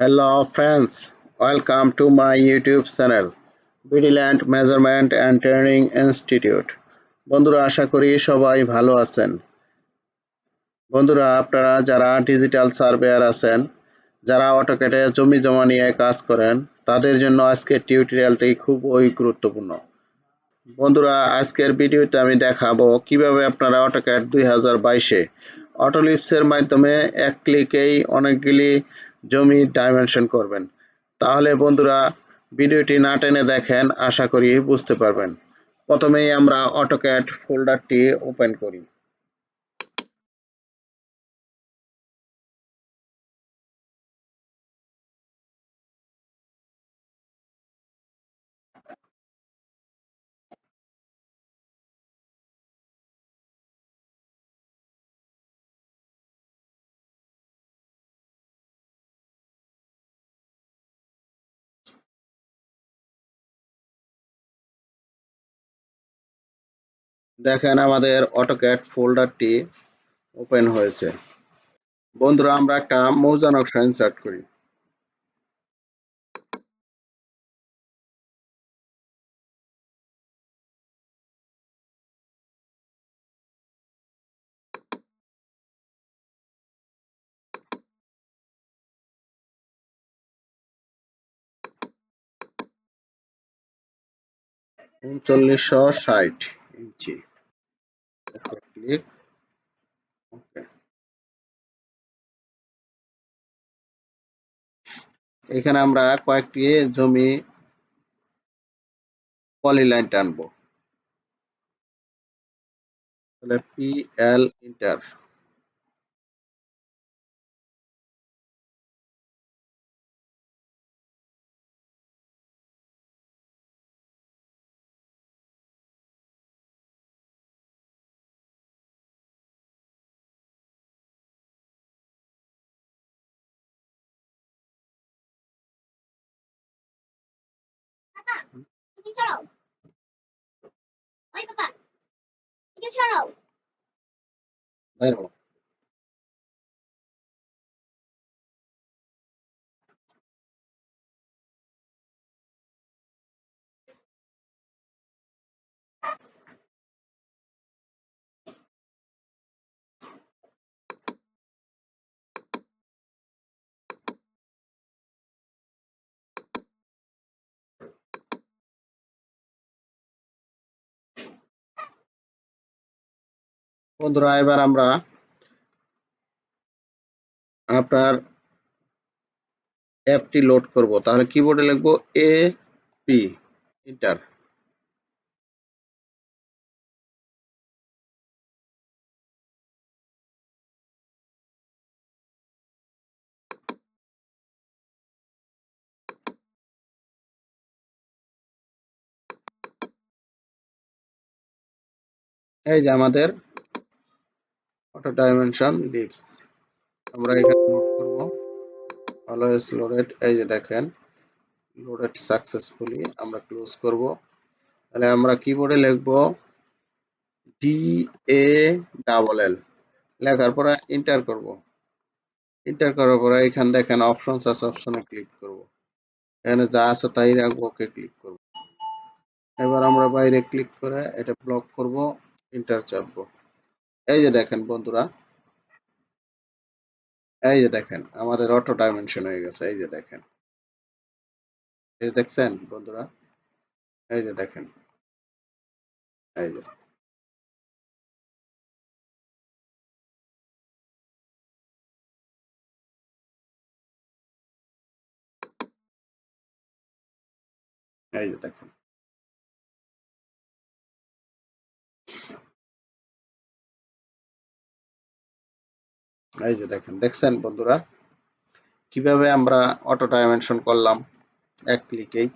Hello friends, welcome to my YouTube channel Vigilant Measurement and Training Institute. বন্ধুরা আশা করি সবাই ভালো আছেন। বন্ধুরা আপনারা যারা ডিজিটাল সার্ভেয়ার আছেন যারা অটোকেটে জমি জমা নিয়ে কাজ করেন তাদের জন্য আজকের টিউটোরিয়ালটি খুবই গুরুত্বপূর্ণ। বন্ধুরা আজকের ভিডিওতে আমি দেখাবো কীভাবে আপনারা অটোক্যাড দুই হাজার বাইশে অটোলিপসের মাধ্যমে এক ক্লিকেই অনেকগুলি জমি ডাইমেনশন করবেন। তাহলে বন্ধুরা, ভিডিওটি না টেনে দেখেন, আশা করি বুঝতে পারবেন। প্রথমেই আমরা অটোক্যাট ফোল্ডারটি ওপেন করি। দেখেন আমাদের অটোক্যাড ফোল্ডারটি ওপেন হয়েছে। বন্ধুরা, আমরা একটা মৌজা নকশা ইনসার্ট করি। উনচল্লিশশো ষাট ইঞ্চি। Click okay. এখানে আমরা কয়েকটি জমি পলি লাইন টানবো। তাহলে পি এল ইন্টার সরাও? ওই বাবা এদিকে সরাও। বাইরে বন্ধুরা, এবার আমরা আপনার অ্যাপটি লোড করব। তাহলে কিবোর্ডে লিখব এ পি ইন্টার এই যে আমাদের অটো ডাইমেনশন লিভস আমরা এখানে নোট করব। অলওয়েজ লোডেড এই যে দেখেন লোডেড সাকসেসফুলি আমরা ক্লোজ করব। তাহলে আমরা কিবোর্ডে লিখব ডি এ ডাবল এল লেখার পরে এন্টার করব। এন্টার করার পরে এখানে দেখেন অপশনস আছে অপশনে ক্লিক করব। এখানে যা আছে তাই রাখব, ওকে ক্লিক করব। এবার আমরা বাইরে ক্লিক করে এটা ব্লক করব এন্টার চাপবো। এই যে দেখেন বন্ধুরা, এই যে দেখেন, আমাদের অটো ডাইমেনশন হয়ে গেছে, এই যে দেখেন। এই দেখছেন বন্ধুরা? এই যে দেখেন। এই যে। এই যে দেখেন। এই যে দেখেন দেখছেন বন্ধুরা? কীভাবে আমরা অটো ডাইমেনশন করলাম? এক ক্লিকেই